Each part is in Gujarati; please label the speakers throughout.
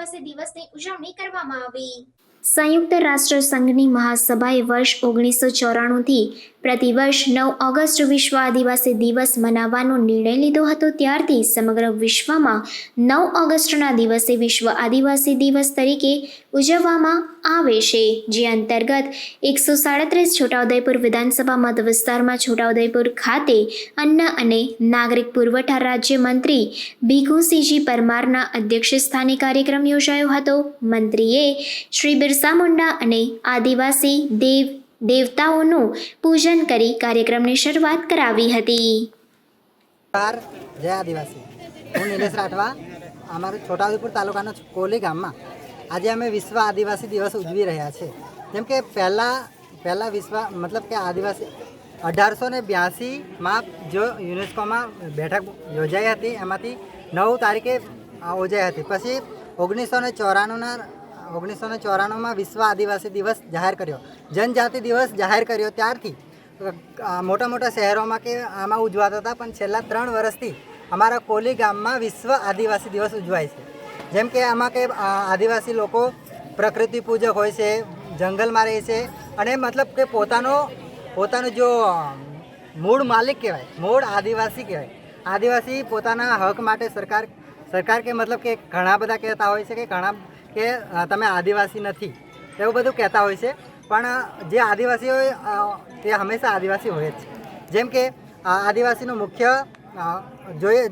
Speaker 1: આદિવાસી દિવસની ઉજવણી કરવામાં આવી.
Speaker 2: સંયુક્ત રાષ્ટ્ર સંઘની મહાસભાએ વર્ષ ઓગણીસો ચોરાણુંથી પ્રતિવર્ષ નવ ઓગસ્ટ વિશ્વ આદિવાસી દિવસ મનાવવાનો નિર્ણય લીધો હતો. ત્યારથી સમગ્ર વિશ્વમાં નવ ઓગસ્ટના દિવસે વિશ્વ આદિવાસી દિવસ તરીકે ઉજવવામાં આવે છે. જે અંતર્ગત એકસો સાડત્રીસ છોટાઉદેપુર વિધાનસભા મત વિસ્તારમાં છોટાઉદેપુર ખાતે અન્ન અને નાગરિક પુરવઠા રાજ્યમંત્રી ભીખુસિંહજી પરમારના અધ્યક્ષસ્થાને કાર્યક્રમ યોજાયો હતો. મંત્રીએ શ્રી બિરસા મુંડા અને આદિવાસી દેવ દેવતાઓનું પૂજન કરી કાર્યક્રમની શરૂઆત કરાવી હતી.
Speaker 3: જય આદિવાસી. હું નિલેશ રાઠવા, અમારું છોટાઉદેપુર તાલુકાના કોલી ગામમાં આજે અમે વિશ્વ આદિવાસી દિવસ ઉજવી રહ્યા છે જેમ કે પહેલાં પહેલાં વિશ્વ, મતલબ કે આદિવાસી અઢારસો ને બ્યાસીમાં જો યુનેસ્કોમાં બેઠક યોજાઈ હતી, એમાંથી નવ તારીખે યોજાઈ હતી. પછી ઓગણીસો ને ચોરાણુંના ઓગણીસો ને ચોરાણુંમાં વિશ્વ આદિવાસી દિવસ જાહેર કર્યો. જનજાતિ દિવસ જાહેર કર્યો ત્યારથી. મોટા મોટા શહેરોમાં કે આમાં ઉજવાતા હતા, પણ છેલ્લા ત્રણ વર્ષથી અમારા કોલી ગામમાં વિશ્વ આદિવાસી દિવસ ઉજવાય છે. જેમ કે આમાં કે આદિવાસી લોકો પ્રકૃતિ પૂજક હોય છે, જંગલમાં રહે છે, અને મતલબ કે પોતાનો પોતાનો જો મૂળ માલિક કહેવાય, મૂળ આદિવાસી કહેવાય. આદિવાસી પોતાના હક માટે સરકાર સરકાર કે મતલબ કે ઘણા બધા કહેતા હોય છે કે ઘણા કે તમે આદિવાસી નથી, એવું બધું કહેતા હોય છે. પણ જે આદિવાસી હોય તે હંમેશા આદિવાસી હોય જ છે. જેમ કે આદિવાસીનું મુખ્ય જોઈએ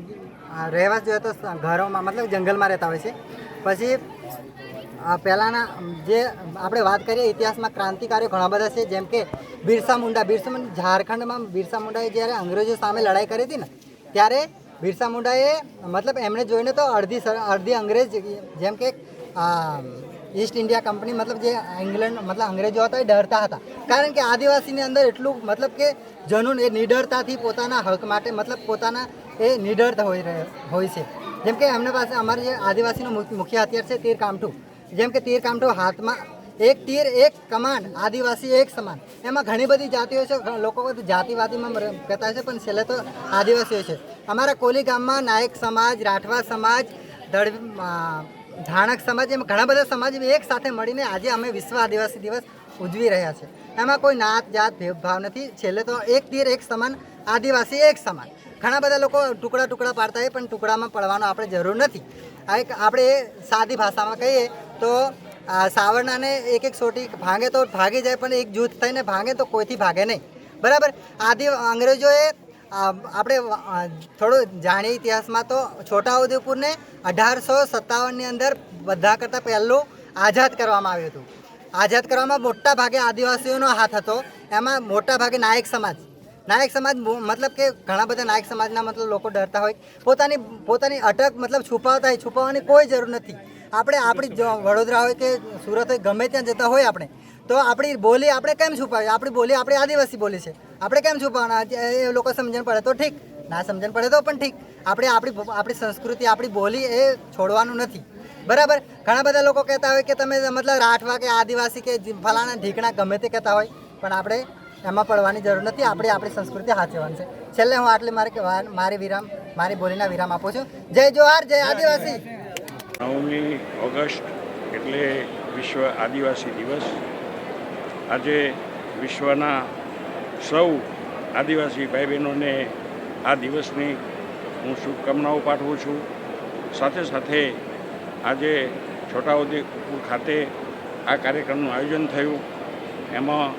Speaker 3: રહેવાસ જોઈએ તો ઘરોમાં, મતલબ જંગલમાં રહેતા હોય છે. પછી પહેલાંના જે, આપણે વાત કરીએ ઇતિહાસમાં ક્રાંતિકારીઓ ઘણા બધા છે, જેમ કે બિરસા મુંડા. બિરસા મુંડા, ઝારખંડમાં બિરસા મુંડાએ જ્યારે અંગ્રેજો સામે લડાઈ કરી હતી ને, ત્યારે બિરસા મુંડાએ, મતલબ એમણે જોઈને તો અડધી અડધી અંગ્રેજ, જેમ કે આ ઈસ્ટ ઇન્ડિયા કંપની મતલબ જે ઇંગ્લેન્ડ મતલબ અંગ્રેજો હતા એ ડરતા હતા. કારણ કે આદિવાસીની અંદર એટલું, મતલબ કે જનૂન એ નિડરતાથી પોતાના હક માટે, મતલબ પોતાના એ નિડરતા હોય રહે, હોય છે. જેમ કે એમના પાસે અમારે જે આદિવાસીનું મુખ્ય હથિયાર છે તીર કામઠું. જેમ કે તીર કામઠું હાથમાં એક તીર, એક કમાન, આદિવાસી એક સમાન. એમાં ઘણી બધી જાતિઓ છે લોકો જાતિવાદીમાં કહેતા છે, પણ છેલ્લે તો આદિવાસીઓ છે. અમારા કોલી ગામમાં નાયક સમાજ, રાઠવા સમાજ દળ ધાણક સમાજ, એમ ઘણા બધા સમાજ એક સાથે મળીને આજે અમે વિશ્વ આદિવાસી દિવસ ઉજવી રહ્યા છે. એમાં કોઈ નાત, જાત, ભેદભાવ નથી. છેલ્લે તો એક તીર, એક સમાન, આદિવાસી એક સમાન. ઘણા બધા લોકો ટુકડા ટુકડા પાડતા હોય, પણ ટુકડામાં પડવાનો આપણે જરૂર નથી. એક આપણે સાદી ભાષામાં કહીએ તો સાવરણાને એક એક સોટી ભાંગે તો ભાગી જાય, પણ એક જૂથ થઈને ભાંગે તો કોઈથી ભાગે નહીં. બરાબર? આદિ, અંગ્રેજોએ આપણે થોડું જાણીએ ઇતિહાસમાં તો છોટાઉદેપુરને અઢારસો સત્તાવનની અંદર બધા કરતાં પહેલું આઝાદ કરવામાં આવ્યું હતું. આઝાદ કરવામાં મોટા ભાગે આદિવાસીઓનો હાથ હતો. એમાં મોટા ભાગે નાયક સમાજ. નાયક સમાજ મતલબ કે ઘણા બધા નાયક સમાજના મતલબ લોકો ડરતા હોય. પોતાની પોતાની અટક મતલબ છુપાવતા હોય, છુપાવવાની કોઈ જરૂર નથી. આપણે, આપણી વડોદરા હોય કે સુરત હોય, ગમે ત્યાં જતા હોય આપણે, તો આપણી બોલી આપણે કેમ છુપાવીએ આપણી બોલી આપણી આદિવાસી બોલી છે. આપણે કેમ છુપાવવાના? એ લોકો સમજણ પડે તો ઠીક. ના સમજણ પડે તો પણ ઠીક. આપણે આપણી આપણી સંસ્કૃતિ, આપણી બોલી એ છોડવાનું નથી. બરાબર? ઘણા બધા લોકો કહેતા હોય કે તમે મતલબ રાઠવા કે આદિવાસી કે ફલાણા ઢીકણા ગમે તે કહેતા હોય, પણ આપણે એમાં પડવાની જરૂર નથી. આપણે આપણી સંસ્કૃતિ સાચવવાની છે. છેલ્લે હું આટલી મારે મારી વિરામ, મારી બોલીના વિરામ આપું છું. જય જોહાર, જય આદિવાસી!
Speaker 4: નવમી ઓગસ્ટ એટલે વિશ્વ આદિવાસી દિવસ. આજે વિશ્વના સૌ આદિવાસી ભાઈ બહેનોને આ દિવસની હું શુભકામનાઓ પાઠવું છું. સાથે સાથે આજે છોટાઉદેપુર ખાતે આ કાર્યક્રમનું આયોજન થયું. એમાં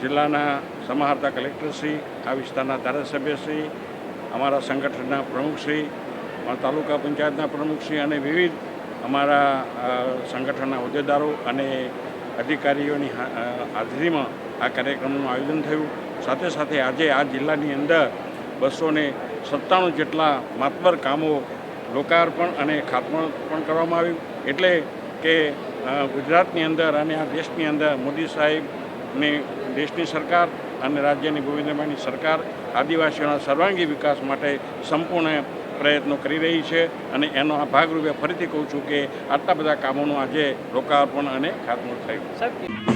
Speaker 4: જિલ્લાના સમાહર્તા કલેક્ટરશ્રી આ વિસ્તારના ધારાસભ્યશ્રી અમારા સંગઠનના પ્રમુખશ્રી તાલુકા પંચાયતના પ્રમુખશ્રી અને વિવિધ અમારા સંગઠનના હોદ્દેદારો અને અધિકારીઓની હાજરીમાં આ કાર્યક્રમનું આયોજન થયું. સાથે સાથે આજે આ જિલ્લાની અંદર બસો ને સત્તાણું જેટલા માતબર કામો લોકાર્પણ અને ખાતમુહૂર્ત પણ કરવામાં આવ્યું. એટલે કે ગુજરાતની અંદર અને આ દેશની અંદર મોદી સાહેબની દેશની સરકાર અને રાજ્યની ગોવિંદભાઈની સરકાર આદિવાસીઓના સર્વાંગી વિકાસ માટે સંપૂર્ણ પ્રયત્નો કરી રહી છે. અને એનો આ ભાગરૂપે ફરીથી કહું છું કે, આટલા બધા કામોનું આજે લોકાર્પણ અને ખાતમુહૂર્ત થયું.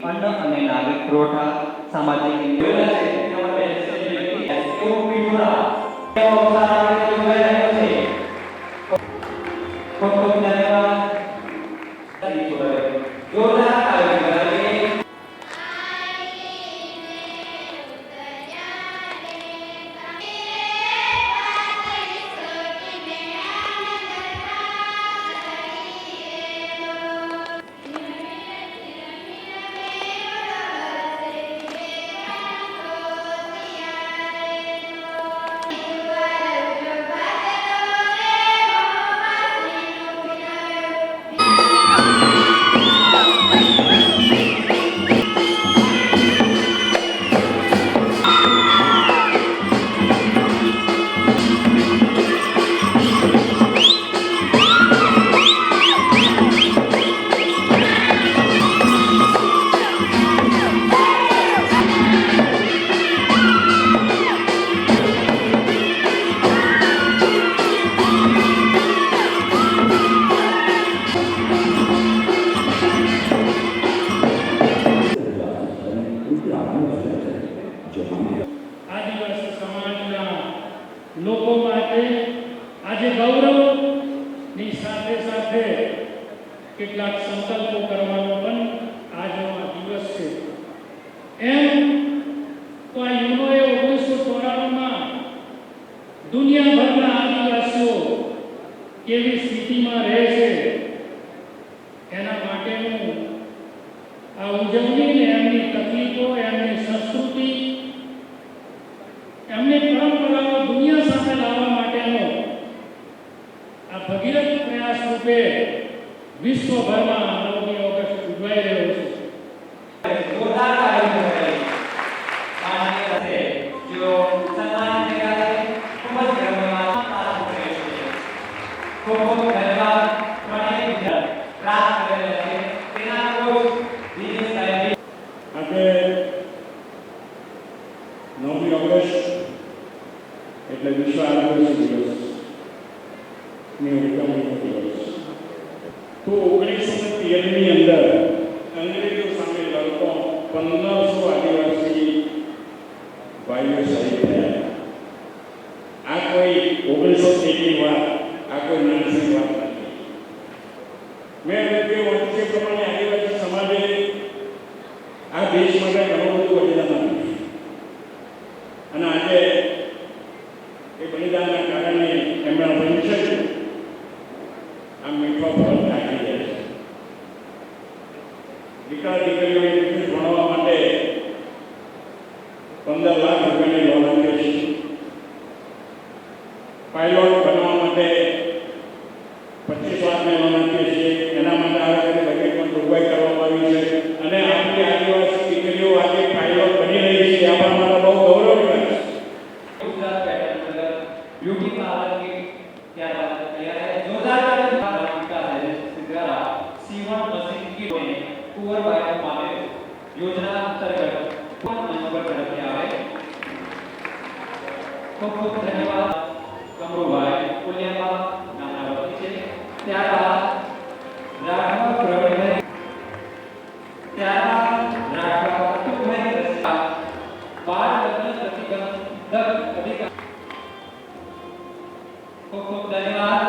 Speaker 5: અન્ન અને નાગરિક પુરવઠા સામાજિક યોજના છે. આ
Speaker 6: દિવસ સમાજના લોકો માટે આજે ગૌરવની સાથે સાથે કેટલાક સંકલ્પો કરવાનો પણ આજનો આ દિવસ છે. એમ તો આ યુનોએ ઓગણીસો ચોરાણુંમાં દુનિયાભરના આદિવાસીઓ કેવી સ્થિતિમાં રહે છે ભગીરથ પ્રયાસ રૂપે વિશ્વભરમાં નવમી ઓગસ્ટ ઉજવાઈ રહ્યો પંદરસો આદિવાસી ભાઈઓ શહીદ થયા. આ કોઈ ઓગણીસો તેરની વાત પાયલોટ બનવા માટે પચીસ લાખ મહેમાન આપીએ છીએ એના માટે આ વખતે બજેટમાં જોગવાઈ કરવામાં આવી છે. અને આપણી આદિવાસી દીકરીઓ આજે પાયલોટ બની રહી છે. આપણા માટે બહુ
Speaker 5: ગૌરવ યોજના અંતર્ગત પણ નંબર ઝડપી આવે. ખૂબ ખૂબ खूप खूप धन्यवाद